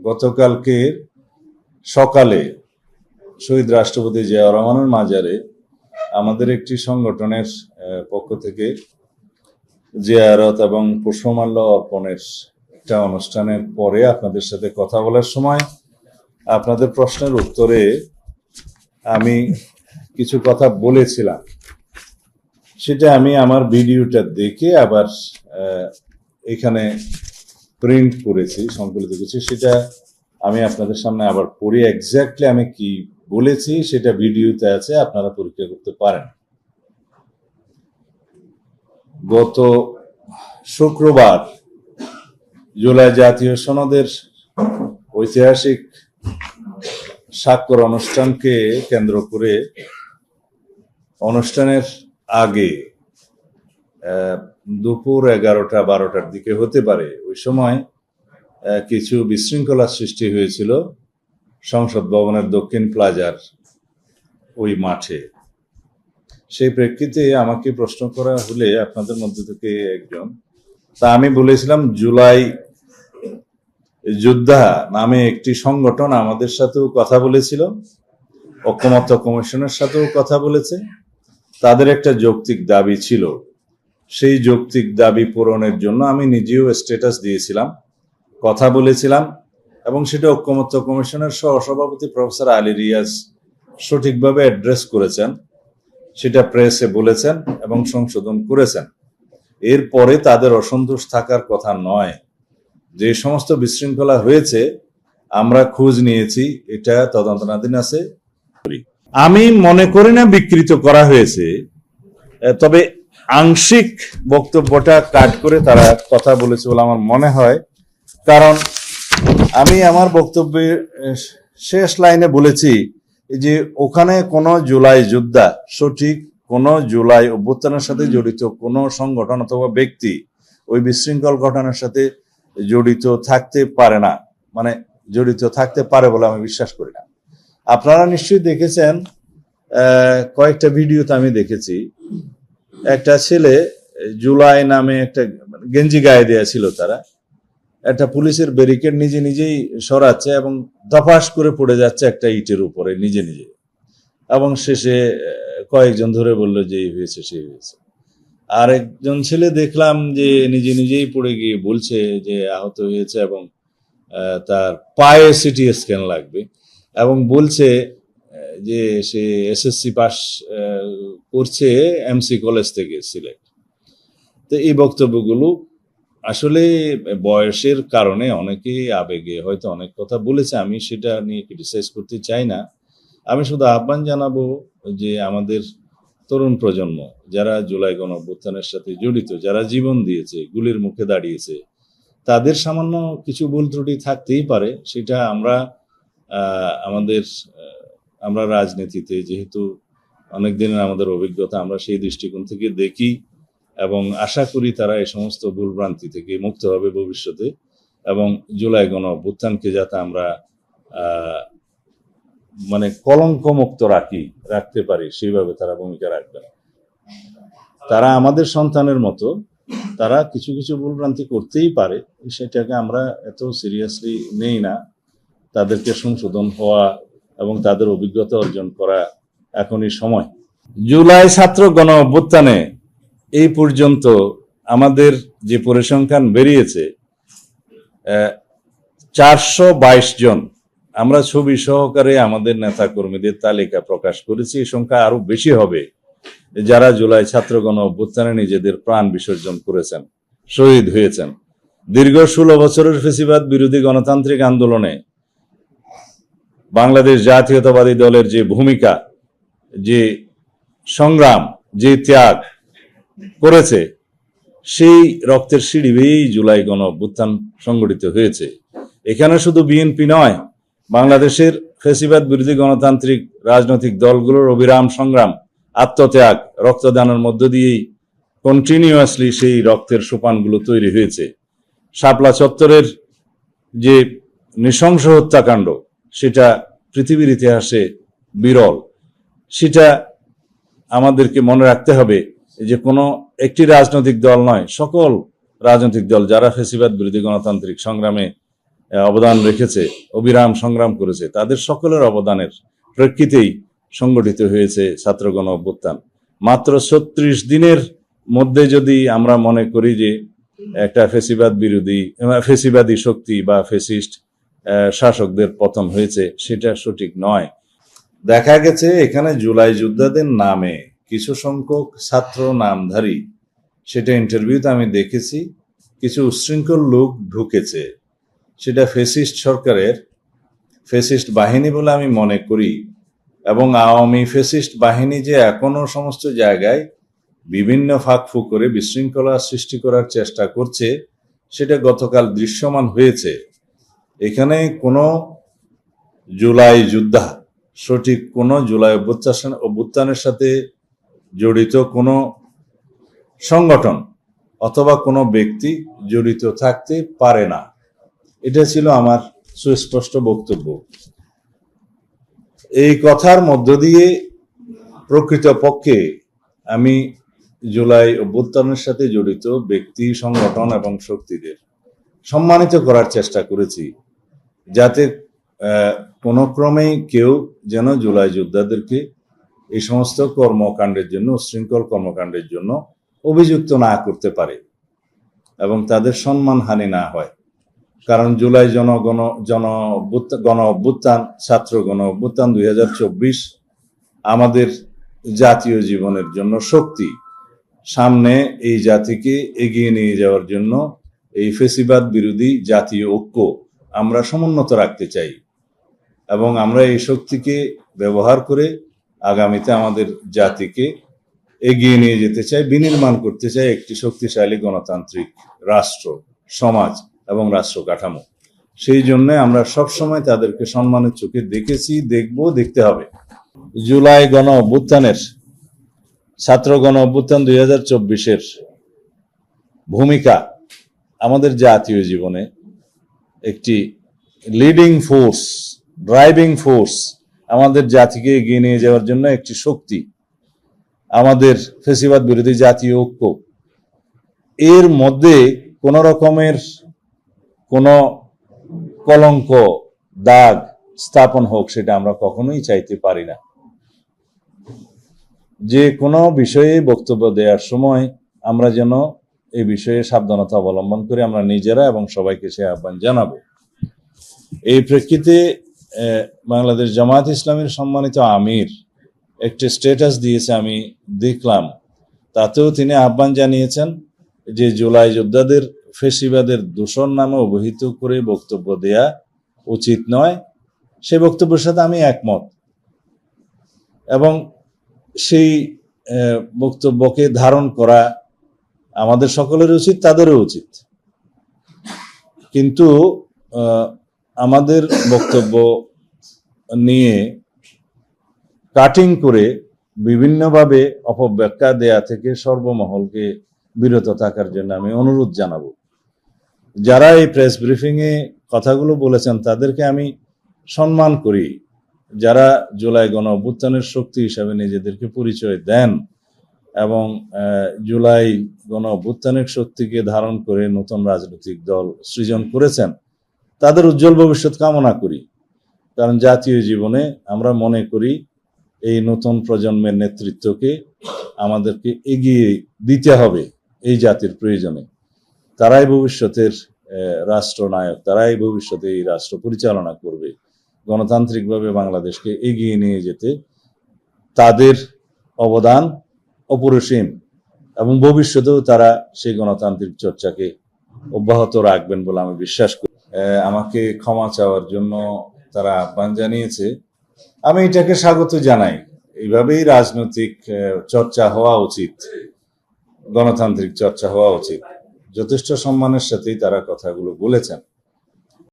গতকালকে সকালে শহীদ রাষ্ট্রপতি জিয়া রহমানের মাজারে আমাদের একটি সংগঠনের পক্ষ থেকে জিয়ারত এবং পুষ্পমাল্য অর্পণের একটা অনুষ্ঠানের পরে আপনাদের সাথে কথা বলার সময় আপনাদের প্রশ্নের উত্তরে আমি কিছু কথা বলেছিলাম। সেটা আমি আমার ভিডিওটা দেখে আবার এখানে প্রিন্ট করেছি, সংকলিত করেছি, সেটা আমি আপনাদের সামনে আবার পড়ি এক্স্যাক্টলি আমি কি বলেছি, সেটা ভিডিওতে আছে, আপনারা পরীক্ষা করতে পারেন। গত শুক্রবার জুলাই জাতীয় সনদের ঐতিহাসিক স্বাক্ষর অনুষ্ঠানকে কেন্দ্র করে অনুষ্ঠানের আগে দুপুর এগারোটা, বারোটার দিকে হতে পারে। ওই সময় কিছু বিশৃঙ্খলা সৃষ্টি হয়েছিল সংসদ ভবনের দক্ষিণ প্লাজার ওই মাঠে। সেই প্রেক্ষিতে আমাকে প্রশ্ন করা হলে আপনাদের মধ্যে থেকে একজন, তা আমি বলেছিলাম, জুলাই যোদ্ধা নামে একটি সংগঠন আমাদের সাথেও কথা বলেছিল, ঐক্যমত্য কমিশনের সাথেও কথা বলেছে। তাদের একটা যৌক্তিক দাবি ছিল। সেই যৌক্তিক দাবি পূরণের জন্য আমি নিজেও স্ট্যাটাস দিয়েছিলাম, কথা বলেছিলাম এবং সেটা ঐক্যমত্য কমিশনের সহসভাপতি প্রফেসর আলী রিয়াজ সঠিকভাবে অ্যাড্রেস করেছেন, সেটা প্রেসে বলেছেন এবং সংশোধন করেছেন। এরপরে তাদের অসন্তোষ থাকার কথা নয়। যে সমস্ত বিশৃঙ্খলা হয়েছে, আমরা খোঁজ নিয়েছি, এটা তদন্তনাধীন আছে। আমি মনে করি না বিকৃত করা হয়েছে। তবে আংশিক বক্তব্যটা কাট করে তারা কথা বলেছে বলে আমার মনে হয়। কারণ আমি আমার বক্তব্যে শেষ লাইনে বলেছি যে ওখানে কোনো জুলাই যোদ্ধা সঠিক কোনো জুলাই অভ্যুত্থানের সাথে জড়িত কোনো সংগঠন অথবা ব্যক্তি ওই বিশৃঙ্খল ঘটনার সাথে জড়িত থাকতে পারে না। মানে জড়িত থাকতে পারে বলে আমি বিশ্বাস করি না। আপনারা নিশ্চয়ই দেখেছেন কয়েকটা ভিডিওতে আমি দেখেছি। একটা ছেলে জুলাই নামে একটা গেঞ্জি গায়ে দেয়া ছিল তারা। একটা পুলিশের ব্যারিকেড নিজে নিজেই সরাচ্ছে এবং দফাস করে পড়ে যাচ্ছে একটা ইটের উপরে নিজে নিজে। এবং শেষে কয়েকজন ধরে বলল যে এই হয়েছে, সেই হয়েছে। আর একজন ছেলে দেখলাম যে নিজে নিজেই পড়ে গিয়ে বলছে যে আহত হয়েছে এবং তার পায়ে সিটি স্ক্যান লাগবে। এবং বলছে যে সে এসএসসি পাস করছে এমসি কলেজ থেকে সিলেট তো এই বক্তব্যগুলো আসলে বয়সের কারণে অনেকেই আবেগে হয়তো অনেক কথা বলেছে, আমি সেটা নিয়ে ক্রিটিসাইজ করতে চাই না। আমি শুধু আহ্বান জানাব যে আমাদের তরুণ প্রজন্ম, যারা জুলাই গণ অভ্যুত্থানের সাথে জড়িত, যারা জীবন দিয়েছে, গুলির মুখে দাঁড়িয়েছে, তাদের সামান্য কিছু ভুল ত্রুটি থাকতেই পারে। সেটা আমরা আমাদের আমরা রাজনীতিতে যেহেতু অনেক দিনের আমাদের অভিজ্ঞতা, আমরা সেই দৃষ্টিকোণ থেকে দেখি এবং আশা করি তারা এই সমস্ত ভুলভ্রান্তি থেকে মুক্ত হবে ভবিষ্যতে এবং জুলাই গণ অভ্যুত্থানকে যাতে আমরা মানে কলঙ্ক মুক্ত রাখি, রাখতে পারি, সেইভাবে তারা ভূমিকা রাখবেন। তারা আমাদের সন্তানের মতো, তারা কিছু কিছু ভুলভ্রান্তি করতেই পারে, সেটাকে আমরা এত সিরিয়াসলি নেই না। তাদেরকে সংশোধন হওয়া এবং তাদের অভিজ্ঞতা অর্জন করা এখনই সময়। জুলাই ছাত্র গণ অভ্যুত্থানে এই পর্যন্ত আমাদের যে পরিসংখ্যান বেরিয়েছে চারশো বাইশ জন। আমরা ছবি সহকারে আমাদের নেতা কর্মীদের তালিকা প্রকাশ করেছি। এই সংখ্যা আরও বেশি হবে যারা জুলাই ছাত্রগণ অভ্যুত্থানে নিজেদের প্রাণ বিসর্জন করেছেন, শহীদ হয়েছেন। দীর্ঘ ষোলো বছরের ফেসিবাদ বিরোধী গণতান্ত্রিক আন্দোলনে বাংলাদেশ জাতীয়তাবাদী দলের যে ভূমিকা, যে সংগ্রাম, যে ত্যাগ করেছে, সেই রক্তের সিঁড়ি বেয়েই জুলাই গণ অভ্যুত্থান সংগঠিত হয়েছে। এখানে শুধু বিএনপি নয়, বাংলাদেশের ফেসিবাদ বিরোধী গণতান্ত্রিক রাজনৈতিক দলগুলোর অবিরাম সংগ্রাম, আত্মত্যাগ, রক্তদানের মধ্য দিয়েই কন্টিনিউয়াসলি সেই রক্তের সোপানগুলো তৈরি হয়েছে। শাপলা চত্বরের যে নৃশংস হত্যাকাণ্ড সেটা পৃথিবীর ইতিহাসে বিরল। সেটা আমাদেরকে মনে রাখতে হবে যে কোনো একটি রাজনৈতিক দল নয়, সকল রাজনৈতিক দল যারা ফেসিবাদ বিরোধী গণতান্ত্রিক সংগ্রামে অবদান রেখেছে, অবিরাম সংগ্রাম করেছে, তাদের সকলের অবদানের প্রেক্ষিতেই সংগঠিত হয়েছে ছাত্রগণ অভ্যুত্থান। মাত্র ছত্রিশ দিনের মধ্যে যদি আমরা মনে করি যে একটা ফেসিবাদ বিরোধী ফেসিবাদী শক্তি বা ফেসিস্ট শাসকদের পতন হয়েছে, সেটা সঠিক নয়। দেখা গেছে এখানে জুলাই যোদ্ধাদের নামে কিছু সংখ্যক ছাত্র নামধারী। সেটা ইন্টারভিউতে আমি দেখেছি, কিছু উচ্ছৃঙ্খল লোক ঢুকেছে। সেটা ফেসিস্ট সরকারের, ফেসিস্ট বাহিনী বলে আমি মনে করি এবং আওয়ামী ফেসিস্ট বাহিনী যে এখনও সমস্ত জায়গায় বিভিন্ন ফাঁক ফুক করে বিশৃঙ্খলা সৃষ্টি করার চেষ্টা করছে, সেটা গতকাল দৃশ্যমান হয়েছে। এখানে কোনো জুলাই যোদ্ধা, সঠিক কোনো জুলাই অভ্যুত্থান অভ্যুত্থানের সাথে জড়িত কোনো সংগঠন অথবা কোনো ব্যক্তি জড়িত থাকতে পারে না। এটা ছিল আমার সুস্পষ্ট বক্তব্য। এই কথার মধ্য দিয়ে প্রকৃতপক্ষে আমি জুলাই অভ্যুত্থানের সাথে জড়িত ব্যক্তি, সংগঠন এবং শক্তিদের সম্মানিত করার চেষ্টা করেছি। যাতে কোনো ক্রমেই কেউ যেন জুলাই যোদ্ধাদেরকে এই সমস্ত কর্মকাণ্ডের জন্য, উশৃঙ্খল কর্মকাণ্ডের জন্য অভিযুক্ত না করতে পারে এবং তাদের সম্মানহানি না হয়। কারণ জুলাই জনগণ, জন গণ অভ্যুত্থান, ছাত্র গণ অভ্যুত্থান দুই হাজার চব্বিশ আমাদের জাতীয় জীবনের জন্য শক্তি। সামনে এই জাতিকে এগিয়ে নিয়ে যাওয়ার জন্য এই ফেসিবাদ বিরোধী জাতীয় ঐক্য আমরা সমুন্নত রাখতে চাই এবং আমরা এই শক্তিকে ব্যবহার করে আগামীতে আমাদের জাতিকে এগিয়ে নিয়ে যেতে চাই, বিনির্মাণ করতে চাই একটি শক্তিশালী গণতান্ত্রিক রাষ্ট্র, সমাজ এবং রাষ্ট্র কাঠামো। সেই জন্য আমরা সবসময় তাদেরকে সম্মানের চোখে দেখেছি, দেখব, দেখতে হবে। জুলাই গণ অভ্যুত্থানের, ছাত্র গণ অভ্যুত্থান দুই হাজার চব্বিশের ভূমিকা আমাদের জাতীয় জীবনে একটি লিডিং ফোর্স ড্রাইভিং ফোর্স আমাদের জাতিকে এগিয়ে নিয়ে যাওয়ার জন্য একটি শক্তি, আমাদের ফেসিবাদ বিরোধী জাতীয় ঐক্য। এর মধ্যে কোন রকমের কোন কলঙ্ক, দাগ স্থাপন হোক সেটা আমরা কখনোই চাইতে পারি না। যে কোনো বিষয়ে বক্তব্য দেওয়ার সময় আমরা যেন এই বিষয়ে সাবধানতা অবলম্বন করে আমরা নিজেরা এবং সবাইকে সে আহ্বান জানাব। এই প্রেক্ষিতে বাংলাদেশ জামায়াত ইসলামের সম্মানিত আমির একটি স্ট্যাটাস দিয়েছে আমি দেখলাম। তাতেও তিনি আহ্বান জানিয়েছেন যে জুলাই যোদ্ধাদের ফেসিবাদের দূষণ নামে অবহিত করে বক্তব্য দেয়া উচিত নয়। সে বক্তব্যের সাথে আমি একমত। এবং সেই বক্তব্যকে ধারণ করা আমাদের সকলের উচিত, তাদেরও উচিত। কিন্তু আমাদের বক্তব্য নিয়ে কাটিং করে বিভিন্নভাবে অপব্যাখ্যা দেয়া থেকে সর্বমহলকে বিরত থাকার জন্য আমি অনুরোধ জানাব। যারা এই প্রেস ব্রিফিং এ কথাগুলো বলেছেন, তাদেরকে আমি সম্মান করি। যারা জুলাই গণ অভ্যুত্থানের শক্তি হিসাবে নিজেদেরকে পরিচয় দেন এবং জুলাই গণ অভ্যুত্থানের শক্তিকে ধারণ করে নতুন রাজনৈতিক দল সৃজন করেছেন, তাদের উজ্জ্বল ভবিষ্যৎ কামনা করি। কারণ জাতীয় জীবনে আমরা মনে করি এই নতুন প্রজন্মের নেতৃত্বকে আমাদেরকে এগিয়ে দিতে হবে এই জাতির প্রয়োজনে। তারাই ভবিষ্যতের রাষ্ট্রনায়ক, তারাই ভবিষ্যতে এই রাষ্ট্র পরিচালনা করবে। গণতান্ত্রিকভাবে বাংলাদেশকে এগিয়ে নিয়ে যেতে তাদের অবদান অপরিসীম এবং ভবিষ্যতেও তারা সেই গণতান্ত্রিক চর্চাকে অব্যাহত রাখবেন বলে আমি বিশ্বাস করি। আমাকে ক্ষমা চাওয়ার জন্য তারা আহ্বান জানিয়েছে। আমি এটাকে স্বাগত জানাই। এইভাবেই রাজনৈতিক চর্চা হওয়া উচিত। গণতান্ত্রিক চর্চা হওয়া উচিত। যথেষ্ট সম্মানের সাথেই তারা কথাগুলো বলেছেন।